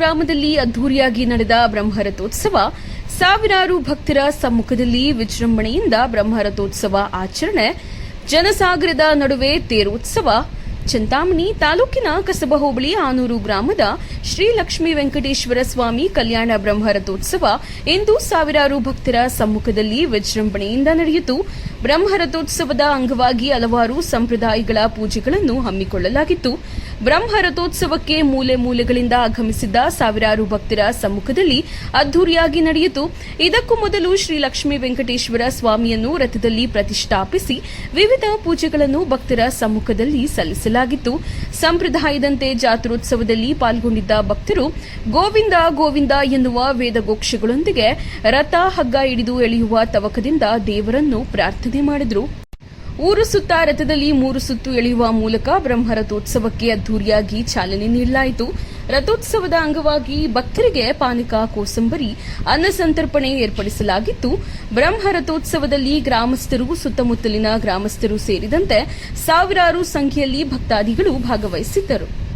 ಗ್ರಾಮದಲ್ಲಿ ಅದ್ದೂರಿಯಾಗಿ ನಡೆದ ಬ್ರಹ್ಮರಥೋತ್ಸವ, ಸಾವಿರಾರು ಭಕ್ತರ ಸಮ್ಮುಖದಲ್ಲಿ ವಿಜೃಂಭಣೆಯಿಂದ ಬ್ರಹ್ಮರಥೋತ್ಸವ ಆಚರಣೆ, ಜನಸಾಗರದ ನಡುವೆ ತೇರೋತ್ಸವ, ಚಿಂತಾಮಣಿ ತಾಲೂಕಿನ ಕಸಬ ಹೋಬಳಿ ಆನೂರು ಗ್ರಾಮದ ಶ್ರೀ ಲಕ್ಷ್ಮೀ ವೆಂಕಟೇಶ್ವರ ಸ್ವಾಮಿ ಕಲ್ಯಾಣ ಬ್ರಹ್ಮರಥೋತ್ಸವ ಇಂದು ಸಾವಿರಾರು ಭಕ್ತರ ಸಮ್ಮುಖದಲ್ಲಿ ವಿಜೃಂಭಣೆಯಿಂದ ನಡೆಯಿತು. ಬ್ರಹ್ಮರಥೋತ್ಸವದ ಅಂಗವಾಗಿ ಹಲವಾರು ಸಂಪ್ರದಾಯಗಳ ಪೂಜೆಗಳನ್ನು ಹಮ್ಮಿಕೊಳ್ಳಲಾಗಿತ್ತು. ಬ್ರಹ್ಮರಥೋತ್ಸವಕ್ಕೆ ಮೂಲೆ ಮೂಲೆಗಳಿಂದ ಆಗಮಿಸಿದ್ದ ಸಾವಿರಾರು ಭಕ್ತರ ಸಮ್ಮುಖದಲ್ಲಿ ಅದ್ದೂರಿಯಾಗಿ ನಡೆಯಿತು. ಇದಕ್ಕೂ ಮೊದಲು ಶ್ರೀ ಲಕ್ಷ್ಮೀ ವೆಂಕಟೇಶ್ವರ ಸ್ವಾಮಿಯನ್ನು ರಥದಲ್ಲಿ ಪ್ರತಿಷ್ಠಾಪಿಸಿ ವಿವಿಧ ಪೂಜೆಗಳನ್ನು ಭಕ್ತರ ಸಮ್ಮುಖದಲ್ಲಿ ಸಲ್ಲಿಸಲಾಗಿತ್ತು. ಸಂಪ್ರದಾಯದಂತೆ ಜಾತ್ರೋತ್ಸವದಲ್ಲಿ ಪಾಲ್ಗೊಂಡಿದ್ದ ಭಕ್ತರು ಗೋವಿಂದ ಗೋವಿಂದ ಎನ್ನುವ ವೇದಗೋಕ್ಷಗಳೊಂದಿಗೆ ರಥ ಹಗ್ಗ ಹಿಡಿದು ಎಳೆಯುವ ತವಕದಿಂದ ದೇವರನ್ನು ಪ್ರಾರ್ಥನೆ ಮಾಡಿದರು. ಊರು ಸುತ್ತ ರಥದಲ್ಲಿ ಮೂರು ಸುತ್ತು ಎಳೆಯುವ ಮೂಲಕ ಬ್ರಹ್ಮರಥೋತ್ಸವಕ್ಕೆ ಅದ್ದೂರಿಯಾಗಿ ಚಾಲನೆ ನೀಡಲಾಯಿತು. ರಥೋತ್ಸವದ ಅಂಗವಾಗಿ ಭಕ್ತರಿಗೆ ಪಾನಕ, ಕೋಸಂಬರಿ, ಅನ್ನ ಸಂತರ್ಪಣೆ ಏರ್ಪಡಿಸಲಾಗಿತ್ತು. ಬ್ರಹ್ಮರಥೋತ್ಸವದಲ್ಲಿ ಗ್ರಾಮಸ್ಥರು, ಸುತ್ತಮುತ್ತಲಿನ ಗ್ರಾಮಸ್ಥರು ಸೇರಿದಂತೆ ಸಾವಿರಾರು ಸಂಖ್ಯೆಯಲ್ಲಿ ಭಕ್ತಾದಿಗಳು ಭಾಗವಹಿಸಿದ್ದರು.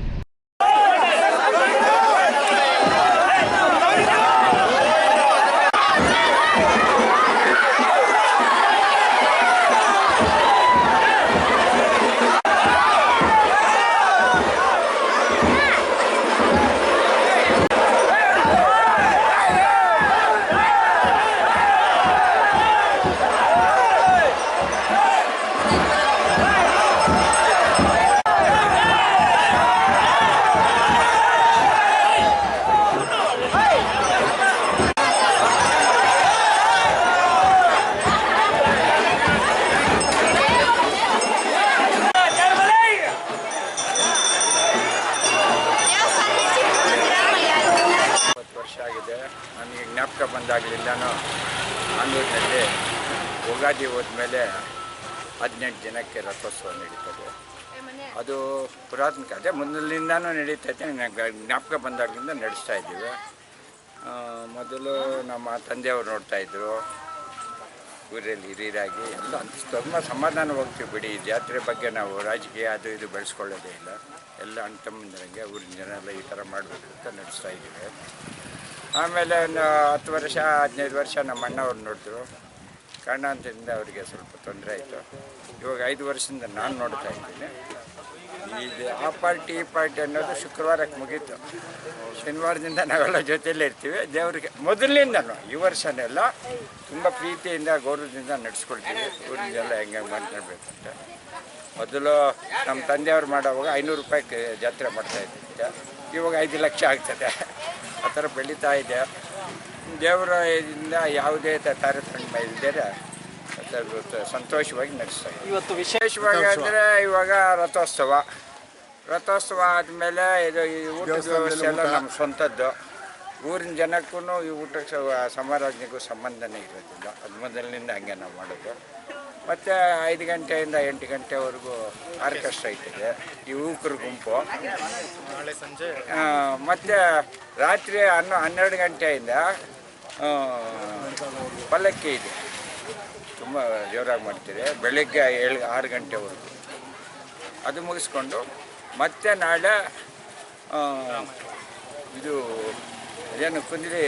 ನನಗೆ ಜ್ಞಾಪಕ ಬಂದಾಗಲಿಂದನೂ ಆಂದೂರಿನಲ್ಲಿ ಯುಗಾದಿ ಹೋದ್ಮೇಲೆ ಹದಿನೆಂಟು ಜನಕ್ಕೆ ರಥೋತ್ಸವ ನಡೀತದೆ. ಅದು ಪುರಾತನ ಕಥೆ ಮೊದಲಿಂದನೂ ನಡೀತೈತೆ ಜ್ಞಾಪಕ ಬಂದಾಗಲಿಂದ ನಡೆಸ್ತಾ ಇದ್ದೀವಿ. ಮೊದಲು ನಮ್ಮ ತಂದೆಯವರು ನೋಡ್ತಾಯಿದ್ರು ಊರಲ್ಲಿ ಹಿರಿಯರಾಗಿ ಎಲ್ಲ ತುಂಬ ಸಮಾಧಾನ ಹೋಗ್ತೀವಿ ಬಿಡಿ ಜಾತ್ರೆ ಬಗ್ಗೆ ನಾವು ರಾಜಕೀಯ ಅದು ಇದು ಬೆಳೆಸ್ಕೊಳ್ಳೋದೇ ಇಲ್ಲ. ಎಲ್ಲ ಅಣ್ಣ ತಮ್ಮಂದಿರಂಗೆ ಊರಿನ ಜನ ಎಲ್ಲ ಈ ಥರ ಮಾಡಬೇಕು ಅಂತ ನಡೆಸ್ತಾ ಇದ್ದೀವಿ. ಆಮೇಲೆ ಒಂದು ಹತ್ತು ವರ್ಷ, ಹದಿನೈದು ವರ್ಷ ನಮ್ಮ ಅಣ್ಣವ್ರು ನೋಡಿದ್ರು. ಕಾರಣಾಂತರದಿಂದ ಅವರಿಗೆ ಸ್ವಲ್ಪ ತೊಂದರೆ ಆಯಿತು. ಇವಾಗ ಐದು ವರ್ಷದಿಂದ ನಾನು ನೋಡ್ತಾ ಇದ್ದೀನಿ. ಇದು ಆ ಪಾರ್ಟಿ, ಈ ಪಾರ್ಟಿ ಅನ್ನೋದು ಶುಕ್ರವಾರಕ್ಕೆ ಮುಗೀತು. ಶನಿವಾರದಿಂದ ನಾವೆಲ್ಲ ಜೊತೆಯಲ್ಲೇ ಇರ್ತೀವಿ. ದೇವರಿಗೆ ಮೊದಲಿನಿಂದನೂ ಈ ವರ್ಷನೆಲ್ಲ ತುಂಬ ಪ್ರೀತಿಯಿಂದ, ಗೌರವದಿಂದ ನಡೆಸ್ಕೊಳ್ತೀವಿ. ಎಲ್ಲ ಹೆಂಗೆ ಮಾಡ್ಕೊಳ್ಬೇಕು ಅಂತ. ಮೊದಲು ನಮ್ಮ ತಂದೆಯವ್ರು ಮಾಡೋವಾಗ ಐನೂರು ರೂಪಾಯಿ ಜಾತ್ರೆ ಮಾಡ್ತಾ ಇದ್ದಿದ್ದೆ. ಇವಾಗ ಐದು ಲಕ್ಷ ಆಗ್ತದೆ. ಆ ಥರ ಬೆಳೀತಾ ಇದೆ. ದೇವರ ಇದರಿಂದ ಯಾವುದೇ ತಾರತಮ್ಯ ಇಲ್ಲದೆ ಸಂತೋಷವಾಗಿ ನಡೆಸ್ತಾ ಇವತ್ತು ವಿಶೇಷವಾಗಿ ಅಂದರೆ ಇವಾಗ ರಥೋತ್ಸವ. ರಥೋತ್ಸವ ಆದಮೇಲೆ ಇದು ಈ ಊಟದ ವ್ಯವಸ್ಥೆ ಎಲ್ಲ ನಮ್ಮ ಸ್ವಂತದ್ದು. ಊರಿನ ಜನಕ್ಕೂ ಈ ಊಟಕ್ಕೆ ಸ- ಸಮಾರಾಧನೆಗೂ ಸಂಬಂಧನೇ ಇರೋದಿಲ್ಲ. ಅದು ಮೊದಲಿನಿಂದ ಹಂಗೆ ನಾವು ಮಾಡೋದು. ಮತ್ತು ಐದು ಗಂಟೆಯಿಂದ ಎಂಟು ಗಂಟೆವರೆಗೂ ಆರ್ಕೆಸ್ಟ್ರಾ ಇಟ್ಟಿದೆ. ಈ ಯುವಕರ ಗುಂಪು. ನಾಳೆ ಸಂಜೆ. ಮತ್ತೆ ರಾತ್ರಿ ಹನ್ನೊ ಹನ್ನೆರಡು ಗಂಟೆಯಿಂದ ಪಲ್ಲಕ್ಕಿ ಇದೆ. ತುಂಬ ಜೋರಾಗಿ ಮಾಡ್ತೀರಿ. ಬೆಳಗ್ಗೆ ಏಳು ಆರು ಗಂಟೆವರೆಗೂ. ಅದು ಮುಗಿಸ್ಕೊಂಡು ಮತ್ತೆ ನಾಳೆ ಇದು ಏನು ಕುಂದಿರಿ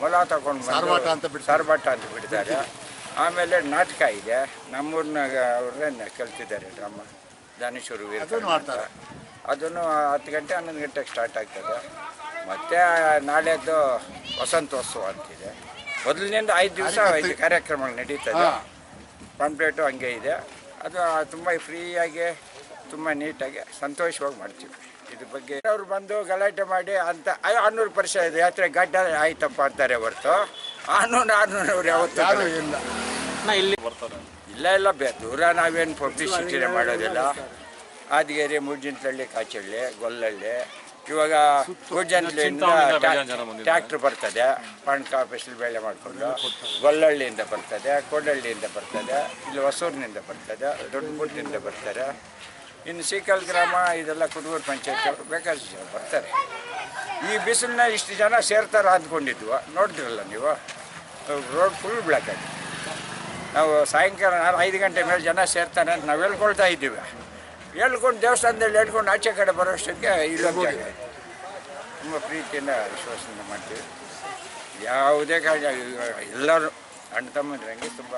ಮೊಲ ತಗೊಂಡು ಸಾರ್ವಾಟ ಅಂತ ಬಿಡ್ತಾರೆ. ಸಾರ್ಬಾಟ ಅಂತ ಬಿಡ್ತಾರೆ. ಆಮೇಲೆ ನಾಟಕ ಇದೆ. ನಮ್ಮೂರಿನಾಗ ಅವ್ರನ್ನ ಕಲ್ತಿದ್ದಾರೆ ಡ್ರಾಮ ದಾನೇಶ್ವರ ವೀರ ಅದನ್ನು ಹತ್ತು ಗಂಟೆ ಹನ್ನೊಂದು ಗಂಟೆಗೆ ಸ್ಟಾರ್ಟ್ ಆಗ್ತದೆ. ಮತ್ತು ನಾಳೆದ್ದು ವಸಂತೋತ್ಸವ ಅಂತಿದೆ. ಮೊದಲಿನಿಂದ ಐದು ದಿವಸ ಐದು ಕಾರ್ಯಕ್ರಮಗಳು ನಡೀತದೆ. ಪಾಂಪ್ಲೇಟು ಹಂಗೆ ಇದೆ. ಅದು ತುಂಬ ಫ್ರೀಯಾಗಿ ತುಂಬ ನೀಟಾಗಿ ಸಂತೋಷವಾಗಿ ಮಾಡ್ತೀವಿ. ಇದ್ರ ಬಗ್ಗೆ ಅವ್ರು ಬಂದು ಗಲಾಟೆ ಮಾಡಿ ಅಂತ ಆರ್ನೂರು ವರ್ಷ ಇದೆ ಯಾತ್ರೆ ಗಡ್ಡ ಆಯ್ತಪ್ಪ ಅಂತಾರೆ ಹೊರತು. ಆರ್ನೂರು ಆರ್ನೂರು ಅವ್ರು ಯಾವತ್ತೂ ಇಲ್ಲ. ಇಲ್ಲಿ ಬರ್ತಾರೆ ಇಲ್ಲ ಇಲ್ಲ ಬೇ ದೂರ ನಾವೇನು ಪಬ್ಲಿಸಿಟಿನೇ ಮಾಡೋದಿಲ್ಲ. ಆದಿಗೆರೆ ಮುಡ್ಜಿನತಳ್ಳಿ ಕಾಚಳ್ಳಿ ಗೊಲ್ಲಳ್ಳಿ. ಇವಾಗ ಬಂದಿದ್ದಾರೆ. ಟ್ಯಾಕ್ಟ್ರ್ ಬರ್ತದೆ. ಪಣ್ಕ ಆಫೀಸಲ್ಲಿ ಬೇಳೆ ಮಾಡಿಕೊಂಡು. ಗೊಲ್ಲಹಳ್ಳಿಯಿಂದ ಬರ್ತದೆ ಕೋಡಹಳ್ಳಿಯಿಂದ ಬರ್ತದೆ ಇಲ್ಲಿ ಹೊಸೂರಿನಿಂದ ಬರ್ತದೆ ದೊಡ್ಡಗುಡ್ಡಿನಿಂದ ಬರ್ತಾರೆ. ಇನ್ನು ಸೀಕಲ್ ಗ್ರಾಮ ಇದೆಲ್ಲ ಕುಡುಗೂರು ಪಂಚಾಯತ್ ಅವರು ಬೇಕಾದಷ್ಟು ಬರ್ತಾರೆ. ಈ ಬಿಸಿಲನ್ನ ಇಷ್ಟು ಜನ ಸೇರ್ತಾರೆ ಅಂದ್ಕೊಂಡಿದ್ವು. ನೋಡಿದ್ರಲ್ಲ ನೀವು? ರೋಡ್ ಫುಲ್ ಬ್ಲಾಕ್ ಆಗಿದೆ. ನಾವು ಸಾಯಂಕಾಲ ನಾಲ್ಕು ಐದು ಗಂಟೆ ಮೇಲೆ ಜನ ಸೇರ್ತಾನೆ ಅಂತ ನಾವು ಹೇಳ್ಕೊಳ್ತಾ ಇದ್ದೀವಿ. ಹೇಳ್ಕೊಂಡು ದೇವಸ್ಥಾನದಲ್ಲಿ ಹೇಳ್ಕೊಂಡು ಆಚೆ ಕಡೆ ಬರೋಷ್ಟಕ್ಕೆ ಇದೆ. ತುಂಬ ಪ್ರೀತಿಯಿಂದ ವಿಶ್ವಾಸದಿಂದ ಮಾಡ್ತೀವಿ. ಯಾವುದೇ ಕಾರಣ ಎಲ್ಲರೂ ಅಣ್ಣ ತಮ್ಮಂದ್ರಂಗೆ ತುಂಬ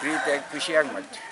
ಪ್ರೀತಿಯಾಗಿ ಖುಷಿಯಾಗಿ ಮಾಡ್ತೀವಿ.